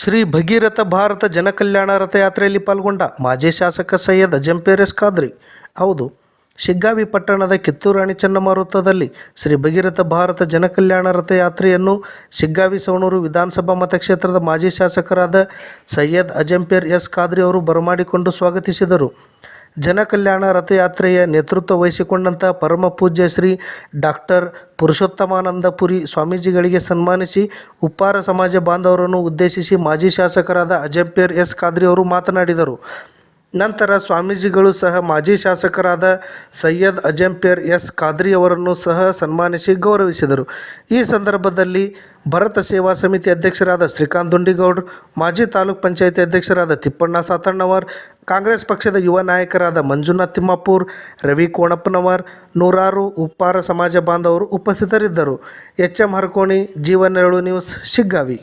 ಶ್ರೀ ಭಗೀರಥ ಭಾರತ ಜನಕಲ್ಯಾಣ ರಥಯಾತ್ರೆಯಲ್ಲಿ ಪಾಲ್ಗೊಂಡ ಮಾಜಿ ಶಾಸಕ ಸೈಯದ್ ಅಜಂಪೇರೆಸ್ ಖಾದ್ರಿ. ಹೌದು, ಶಿಗ್ಗಾವಿ ಪಟ್ಟಣದ ಕಿತ್ತೂರಾಣಿ ಚೆನ್ನಮ್ಮ ವೃತ್ತದಲ್ಲಿ ಶ್ರೀ ಭಗೀರಥ ಭಾರತ ಜನಕಲ್ಯಾಣ ರಥಯಾತ್ರೆಯನ್ನು ಶಿಗ್ಗಾವಿ ಸವಣೂರು ವಿಧಾನಸಭಾ ಮತಕ್ಷೇತ್ರದ ಮಾಜಿ ಶಾಸಕರಾದ ಸೈಯದ್ ಅಜಂಪೇರ್ ಎಸ್ ಖಾದ್ರಿ ಅವರು ಬರಮಾಡಿಕೊಂಡು ಸ್ವಾಗತಿಸಿದರು. ಜನಕಲ್ಯಾಣ ರಥಯಾತ್ರೆಯ ನೇತೃತ್ವ ವಹಿಸಿಕೊಂಡಂಥ ಪರಮ ಪೂಜ್ಯ ಶ್ರೀ ಡಾಕ್ಟರ್ ಪುರುಷೋತ್ತಮಾನಂದಪುರಿ ಸ್ವಾಮೀಜಿಗಳಿಗೆ ಸನ್ಮಾನಿಸಿ ಉಪ್ಪಾರ ಸಮಾಜ ಬಾಂಧವರನ್ನು ಉದ್ದೇಶಿಸಿ ಮಾಜಿ ಶಾಸಕರಾದ ಅಜಂಪೇರ್ ಎಸ್ ಖಾದ್ರಿ ಅವರು ಮಾತನಾಡಿದರು. ನಂತರ ಸ್ವಾಮೀಜಿಗಳು ಸಹ ಮಾಜಿ ಶಾಸಕರಾದ ಸೈಯದ್ ಅಜಂಪೇರ್ ಎಸ್ ಖಾದ್ರಿ ಅವರನ್ನು ಸಹ ಸನ್ಮಾನಿಸಿ ಗೌರವಿಸಿದರು. ಈ ಸಂದರ್ಭದಲ್ಲಿ ಭರತ ಸೇವಾ ಸಮಿತಿ ಅಧ್ಯಕ್ಷರಾದ ಶ್ರೀಕಾಂತ್ ದುಂಡಿಗೌಡ್, ಮಾಜಿ ತಾಲೂಕ್ ಪಂಚಾಯತಿ ಅಧ್ಯಕ್ಷರಾದ ತಿಪ್ಪಣ್ಣ ಸಾತಣ್ಣವರ್, ಕಾಂಗ್ರೆಸ್ ಪಕ್ಷದ ಯುವ ನಾಯಕರಾದ ಮಂಜುನಾಥ್ ತಿಮ್ಮಾಪುರ್, ರವಿ ಕೋಣಪ್ಪನವರ್, ನೂರಾರು ಉಪ್ಪಾರ ಸಮಾಜ ಬಾಂಧವರು ಉಪಸ್ಥಿತರಿದ್ದರು. ಎಚ್ ಎಂ ಹರ್ಕೋಣಿ, ಜೀವನ್ ನೆರಳು ನ್ಯೂಸ್, ಶಿಗ್ಗಾವಿ.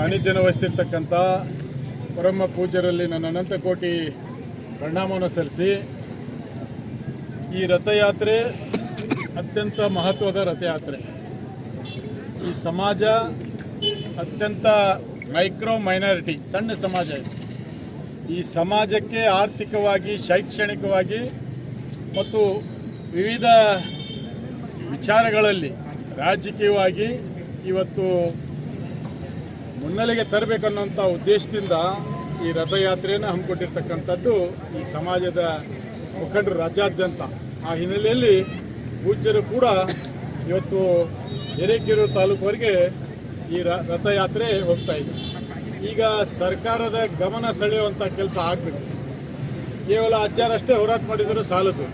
ಸಾನ್ನಿಧ್ಯನ ವಹಿಸ್ತಿರ್ತಕ್ಕಂಥ ಪರಮ ಪೂಜ್ಯರಲ್ಲಿ ನನ್ನ ಅನಂತ ಕೋಟಿ ಪರಿಣಾಮವನ್ನು ಸಲ್ಲಿಸಿ, ಈ ರಥಯಾತ್ರೆ ಅತ್ಯಂತ ಮಹತ್ವದ ರಥಯಾತ್ರೆ. ಈ ಸಮಾಜ ಅತ್ಯಂತ ಮೈಕ್ರೋ ಮೈನಾರಿಟಿ, ಸಣ್ಣ ಸಮಾಜ ಇದು. ಈ ಸಮಾಜಕ್ಕೆ ಆರ್ಥಿಕವಾಗಿ, ಶೈಕ್ಷಣಿಕವಾಗಿ ಮತ್ತು ವಿವಿಧ ವಿಚಾರಗಳಲ್ಲಿ ರಾಜಕೀಯವಾಗಿ ಇವತ್ತು ಮುನ್ನೆಲೆಗೆ ತರಬೇಕನ್ನುವಂಥ ಉದ್ದೇಶದಿಂದ ಈ ರಥಯಾತ್ರೆಯನ್ನು ಹಮ್ಮಿಕೊಂಡಿರ್ತಕ್ಕಂಥದ್ದು ಈ ಸಮಾಜದ ಮುಖಂಡರು ರಾಜ್ಯಾದ್ಯಂತ. ಆ ಹಿನ್ನೆಲೆಯಲ್ಲಿ ಪೂಜ್ಯರು ಕೂಡ ಇವತ್ತು ಹಿರೇಕೆರೂರು ತಾಲೂಕುವರೆಗೆ ಈ ರಥಯಾತ್ರೆ ಹೋಗ್ತಾ ಇದೆ. ಈಗ ಸರ್ಕಾರದ ಗಮನ ಸೆಳೆಯುವಂಥ ಕೆಲಸ ಆಗಬೇಕು. ಕೇವಲ ಅಜ್ಜಾರಷ್ಟೇ ಹೋರಾಟ ಮಾಡಿದರೆ ಸಾಲದು.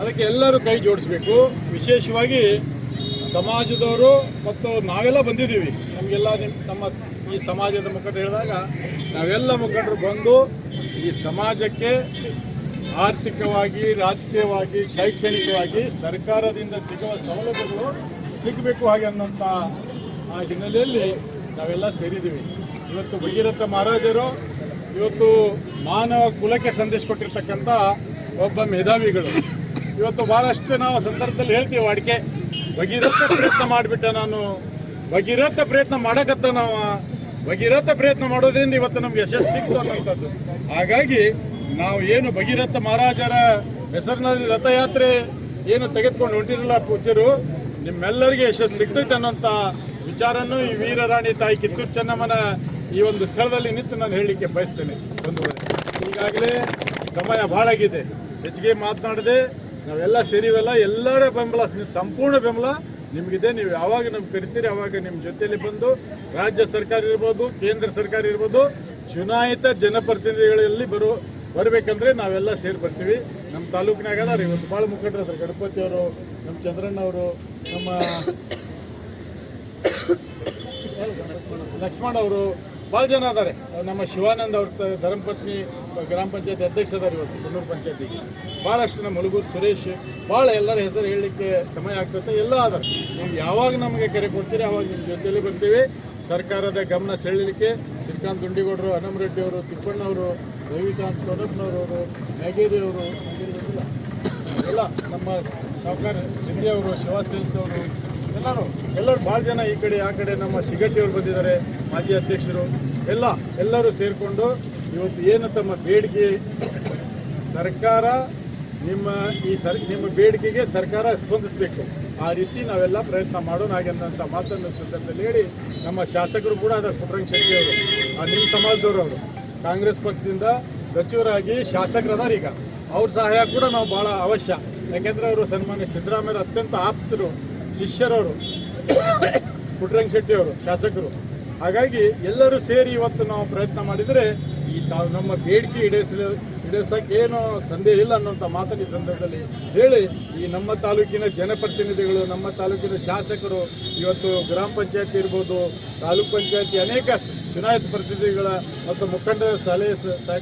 ಅದಕ್ಕೆ ಎಲ್ಲರೂ ಕೈ ಜೋಡಿಸ್ಬೇಕು. ವಿಶೇಷವಾಗಿ ಸಮಾಜದವರು ಮತ್ತು ನಾವೆಲ್ಲ ಬಂದಿದ್ದೀವಿ. ನಮಗೆಲ್ಲ ನಿಮ್ಮ ನಮ್ಮ ಈ ಸಮಾಜದ ಮುಖಂಡರು ಹೇಳಿದಾಗ ನಾವೆಲ್ಲ ಮುಖಂಡರು ಬಂದು ಈ ಸಮಾಜಕ್ಕೆ ಆರ್ಥಿಕವಾಗಿ, ರಾಜಕೀಯವಾಗಿ, ಶೈಕ್ಷಣಿಕವಾಗಿ ಸರ್ಕಾರದಿಂದ ಸಿಗುವ ಸೌಲಭ್ಯಗಳು ಸಿಗಬೇಕು ಹಾಗೆ ಅನ್ನೋಂಥ ಆ ಹಿನ್ನೆಲೆಯಲ್ಲಿ ನಾವೆಲ್ಲ ಸೇರಿದ್ದೀವಿ. ಇವತ್ತು ಭಗೀರಥ ಮಹಾರಾಜರು ಇವತ್ತು ಮಾನವ ಕುಲಕ್ಕೆ ಸಂದೇಶ ಕೊಟ್ಟಿರ್ತಕ್ಕಂಥ ಒಬ್ಬ ಮೇಧಾವಿಗಳು. ಇವತ್ತು ಭಾಳಷ್ಟು ನಾವು ಸಂದರ್ಭದಲ್ಲಿ ಹೇಳ್ತೀವಿ ಅಡಿಕೆ ಭಗೀರಥ ಪ್ರಯತ್ನ ಮಾಡಿಬಿಟ್ಟೆ ನಾನು ಭಗೀರಥ ಪ್ರಯತ್ನ ಮಾಡಕತ್ತ ನಾವು. ಭಗೀರಥ ಪ್ರಯತ್ನ ಮಾಡೋದ್ರಿಂದ ಇವತ್ತು ನಮ್ಗೆ ಯಶಸ್ಸು ಸಿಕ್ತು ಅನ್ನೋಂಥದ್ದು. ಹಾಗಾಗಿ ನಾವು ಏನು ಭಗೀರಥ ಮಹಾರಾಜರ ಹೆಸರಿನಲ್ಲಿ ರಥಯಾತ್ರೆ ಏನು ತೆಗೆದುಕೊಂಡು ಹೊಂಟಿರಲ್ಲ ಪೂಜ್ಯರು, ನಿಮ್ಮೆಲ್ಲರಿಗೆ ಯಶಸ್ಸು ಸಿಗ್ತೈತೆ ಅನ್ನೋಂಥ ವಿಚಾರನ್ನು ಈ ವೀರರಾಣಿ ತಾಯಿ ಕಿತ್ತೂರು ಚೆನ್ನಮ್ಮನ ಈ ಒಂದು ಸ್ಥಳದಲ್ಲಿ ನಿಂತು ನಾನು ಹೇಳಲಿಕ್ಕೆ ಬಯಸ್ತೇನೆ. ಒಂದು ಈಗಾಗಲೇ ಸಮಯ ಭಾಳಾಗಿದೆ ಹೆಚ್ಚಿಗೆ ಮಾತನಾಡದೆ ನಾವೆಲ್ಲ ಸೇರಿವೆಲ್ಲ ಎಲ್ಲರ ಬೆಂಬಲ, ಸಂಪೂರ್ಣ ಬೆಂಬಲ ನಿಮಗಿದೆ, ನೀವು ಯಾವಾಗ ನಮ್ಗೆ ಕರಿತೀರಿ ಅವಾಗ ನಿಮ್ಮ ಜೊತೆಯಲ್ಲಿ ಬಂದು ರಾಜ್ಯ ಸರ್ಕಾರ ಇರ್ಬೋದು, ಕೇಂದ್ರ ಸರ್ಕಾರ ಇರ್ಬೋದು, ಚುನಾಯಿತ ಜನಪ್ರತಿನಿಧಿಗಳಲ್ಲಿ ಬರೋ, ಬರಬೇಕಂದ್ರೆ ನಾವೆಲ್ಲ ಸೇರಿ ಬರ್ತೀವಿ. ನಮ್ಮ ತಾಲೂಕಿನಾಗ ಅದಾರ, ಇವತ್ತು ಭಾಳ ಮುಖಂಡರು ಅದ್ರ, ಗಣಪತಿ ಅವರು ನಮ್ಮ ಚಂದ್ರಣ್ಣ ಅವರು, ನಮ್ಮ ಲಕ್ಷ್ಮಣ್ ಅವರು ಭಾಳ ಜನ ಅದಾರೆ. ನಮ್ಮ ಶಿವಾನಂದ್ ಅವ್ರ ಧರ್ಮಪತ್ನಿ ಗ್ರಾಮ ಪಂಚಾಯತಿ ಅಧ್ಯಕ್ಷ ಅದಾರೆ ಇವತ್ತು, ಕುನ್ನೂರು ಪಂಚಾಯತಿಗೆ ಭಾಳಷ್ಟು ನಮ್ಮ ಹುಲಗೂರು ಸುರೇಶ್ ಭಾಳ ಎಲ್ಲರ ಹೆಸರು ಹೇಳಲಿಕ್ಕೆ ಸಮಯ ಆಗ್ತದೆ, ಎಲ್ಲ ಅದಾರೆ. ನೀವು ಯಾವಾಗ ನಮಗೆ ಕರೆ ಕೊಡ್ತೀರಿ, ಅವಾಗ ನಿಮ್ಮ ಜೊತೆಯಲ್ಲಿ ಬರ್ತೀವಿ. ಸರ್ಕಾರದ ಗಮನ ಸೆಳೀಲಿಕ್ಕೆ ಶ್ರೀಕಾಂತ್ ದುಂಡಿಗೌಡರು ಅನಮ್ ರೆಡ್ಡಿಯವರು ತಿಪ್ಪಣ್ಣವರು ರವಿಕಾಂತ್ ಕೊಡಪ್ಪನವರು ನಾಗೇರಿ ಅವರು, ಎಲ್ಲ ನಮ್ಮ ಸಾವುಕಾರ ಸಿಂಧಿ ಅವರು ಶಿವಾ ಸೇಲ್ಸ್ ಅವರು ಎಲ್ಲರೂ ಎಲ್ಲರೂ ಭಾಳ ಜನ ಈ ಕಡೆ, ಆ ಕಡೆ ನಮ್ಮ ಸಿಗಟ್ಟಿಯವರು ಬಂದಿದ್ದಾರೆ, ಮಾಜಿ ಅಧ್ಯಕ್ಷರು. ಎಲ್ಲ, ಎಲ್ಲರೂ ಸೇರಿಕೊಂಡು ಇವತ್ತು ಏನು ತಮ್ಮ ಬೇಡಿಕೆ, ಸರ್ಕಾರ ನಿಮ್ಮ ಈ ಸರ್, ನಿಮ್ಮ ಬೇಡಿಕೆಗೆ ಸರ್ಕಾರ ಸ್ಪಂದಿಸಬೇಕು. ಆ ರೀತಿ ನಾವೆಲ್ಲ ಪ್ರಯತ್ನ ಮಾಡೋಣ ಹಾಗೆ ಅನ್ನೋಂಥ ಮಾತನ್ನು ಸಂದರ್ಭದಲ್ಲಿ ಹೇಳಿ ನಮ್ಮ ಶಾಸಕರು ಕೂಡ ಅದರ ಪುಟ್ರಂಗ್ ಶೆಟ್ಟಿ ಅವರು, ಆ ನಿಮ್ಮ ಸಮಾಜದವರು ಅವರು, ಕಾಂಗ್ರೆಸ್ ಪಕ್ಷದಿಂದ ಸಚಿವರಾಗಿ ಶಾಸಕರದಾರ ಈಗ. ಅವ್ರ ಸಹಾಯ ಕೂಡ ನಾವು ಭಾಳ ಅವಶ್ಯ. ಯಾಕೆಂದರೆ ಅವರು ಸನ್ಮಾನ್ಯ ಸಿದ್ದರಾಮಯ್ಯ ಅತ್ಯಂತ ಆಪ್ತರು. ಶಿಷ್ಯರವರು ಪುಟ್ರಂಗ್ ಶೆಟ್ಟಿ ಅವರು ಶಾಸಕರು. ಹಾಗಾಗಿ ಎಲ್ಲರೂ ಸೇರಿ ಇವತ್ತು ನಾವು ಪ್ರಯತ್ನ ಮಾಡಿದರೆ ಈ ತಾವು ನಮ್ಮ ಬೇಡಿಕೆ ಈಡೇರಿಸ ಈಡೇರಿಸೋಕೆ ಏನು ಸಂದೇಹ ಇಲ್ಲ ಅನ್ನೋಂಥ ಮಾತನ್ನ ಈ ಸಂದರ್ಭದಲ್ಲಿ ಹೇಳಿ ಈ ನಮ್ಮ ತಾಲೂಕಿನ ಜನಪ್ರತಿನಿಧಿಗಳು, ನಮ್ಮ ತಾಲೂಕಿನ ಶಾಸಕರು, ಇವತ್ತು ಗ್ರಾಮ ಪಂಚಾಯತಿ ಇರ್ಬೋದು, ತಾಲೂಕ್ ಪಂಚಾಯತಿ ಅನೇಕ ಚುನಾಯಿತ ಪ್ರತಿನಿಧಿಗಳ ಮತ್ತು ಮುಖಂಡರ ಸಲಹೆ ಸ- ಸಹಕಾರ